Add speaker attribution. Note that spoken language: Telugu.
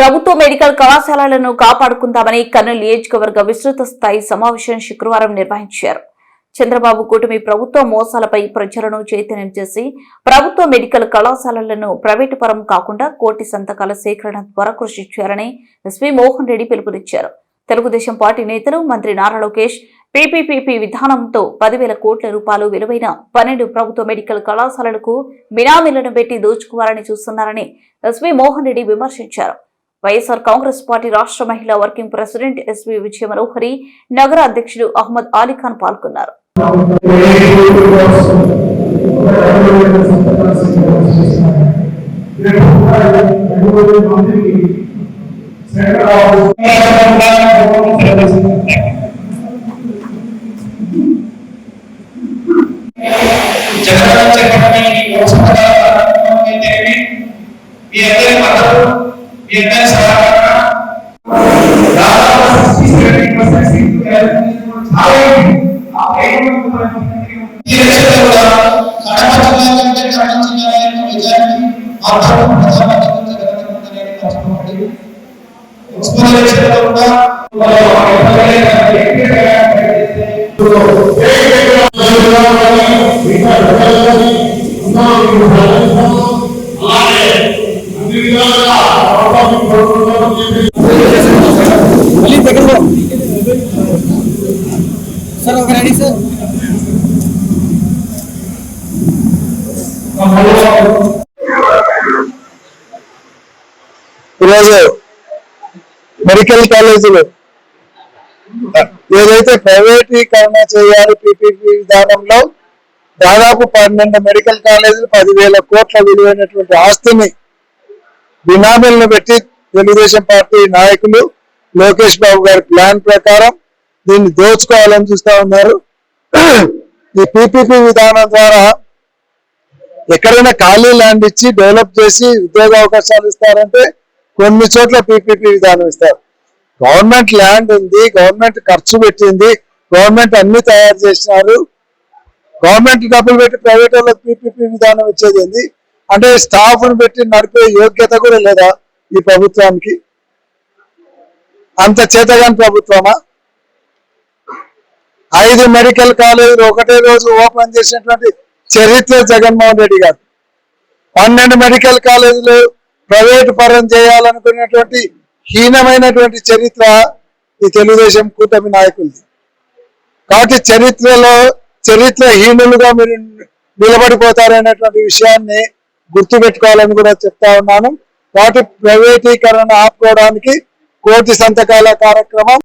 Speaker 1: ప్రభుత్వ మెడికల్ కళాశాలలను కాపాడుకుందామని కర్నూలు నియోజకవర్గ విస్తృత స్థాయి సమావేశం శుక్రవారం నిర్వహించారు. చంద్రబాబు కూటమి ప్రభుత్వ మోసాలపై ప్రజలను చైతన్యం చేసి ప్రభుత్వ మెడికల్ కళాశాలలను ప్రైవేటు పరం కాకుండా కోటి సంతకాల సేకరణ ద్వారా కృషి చేయాలని ఎస్వి మోహన్ రెడ్డి పిలుపునిచ్చారు. తెలుగుదేశం పార్టీ నేతలు మంత్రి నారా లోకేష్ పీపీపీపీ విధానంతో పదివేల కోట్ల రూపాయలు విలువైన పన్నెండు ప్రభుత్వ మెడికల్ కళాశాలలకు బినామీలను పెట్టి దోచుకోవాలని చూస్తున్నారని ఎస్వి మోహన్ రెడ్డి విమర్శించారు. వైఎస్ఆర్ కాంగ్రెస్ పార్టీ రాష్ట్ర మహిళా working president S V Vijaya Manohari నగర అధ్యక్షుడు అహ్మద్ అలీఖాన్ పాల్గొన్నారు.
Speaker 2: జగన్ చెప్పడానికి మీ అందరి మద్దతు మీ అందరి సహకారం దాదాపు
Speaker 3: సార్ ఒక రెడీ సార్
Speaker 4: ఈరోజు మెడికల్ కాలేజీలు ఏదైతే ప్రైవేటీకరణ చేయాలి పీపీపీ విధానంలో దాదాపు పన్నెండు మెడికల్ కాలేజీలు పదివేల కోట్ల విలువైనటువంటి ఆస్తిని బినామీలను పెట్టి తెలుగుదేశం పార్టీ నాయకులు లోకేష్ బాబు గారి ప్లాన్ ప్రకారం దీన్ని దోచుకోవాలని చూస్తా ఉన్నారు. ఈ పీపీపీ విధానం ద్వారా ఎక్కడైనా ఖాళీ ల్యాండ్ ఇచ్చి డెవలప్ చేసి ఉద్యోగ అవకాశాలు ఇస్తారంటే కొన్ని చోట్ల పీపీపీ విధానం ఇస్తారు. గవర్నమెంట్ ల్యాండ్ ఉంది గవర్నమెంట్ ఖర్చు పెట్టింది గవర్నమెంట్ అన్ని తయారు చేసినారు. గవర్నమెంట్ డబ్బులు పెట్టి ప్రైవేట్ వాళ్ళకి పీపీపీ విధానం ఇచ్చేది ఏంది? అంటే స్టాఫ్ను పెట్టి నడిపే యోగ్యత కూడా లేదా ఈ ప్రభుత్వానికి? అంత చేతగాని ప్రభుత్వమా? ఐదు మెడికల్ కాలేజీలు ఒకటే రోజు ఓపెన్ చేసినటువంటి చరిత్ర జగన్మోహన్ రెడ్డి గారు. పన్నెండు మెడికల్ కాలేజీలు ప్రైవేటు పరం చేయాలనుకున్నటువంటి హీనమైనటువంటి చరిత్ర ఈ తెలుగుదేశం కూటమి నాయకులది. కాబట్టి చరిత్రలో చరిత్ర హీనులుగా మీరు నిలబడిపోతారనేటువంటి విషయాన్ని గుర్తు పెట్టుకోవాలని కూడా చెప్తా ఉన్నాను. వాటి ప్రైవేటీకరణ ఆపుకోవడానికి కోటి సంతకాల కార్యక్రమం